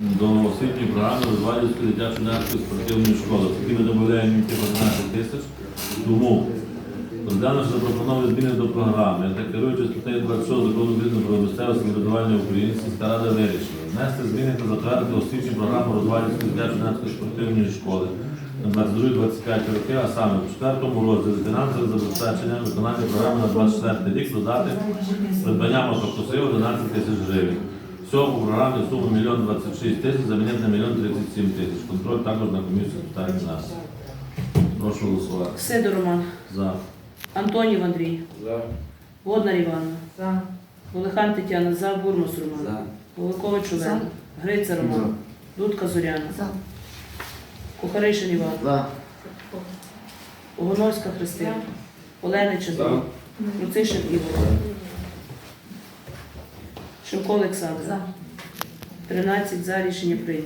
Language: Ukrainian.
до освітньої програми Розвалівської дитячої юнацької спортивної школи. Такі ми додаємо ті 11 тисяч. Тому, розглянувши запропоновані зміни до програми, та керуючись статтею 26 закону України про місцеве самоврядування України, сільська рада вирішила внести зміни та затвердити освітню програму Розвалівської дитячої юнацької спортивної школи на 22-25 роки, а саме в четвертому розділі фінансове забезпечення виконання програми на 24 рік додати придбання мотокосив 11 тисяч гривень. Всього по програмі сума 1 мільйон 26 тисяч, замінити на 1 мільйон 37 тисяч. Контроль також на комісію з питань фінансів. Прошу голосувати. Сидор Роман, За. Антонів Андрій, За. Водна Іванна, За. Волихан Тетяна, За, Бурмас Роман, За. Голикович Олена, За. Гриця Роман, Дудка Зоряна, За. Кухаришин Іван, За. Огоновська Христина, Оленич Андрій, Луцишин Ігор, Шимко Олександр, За. 13 за рішення прийнято.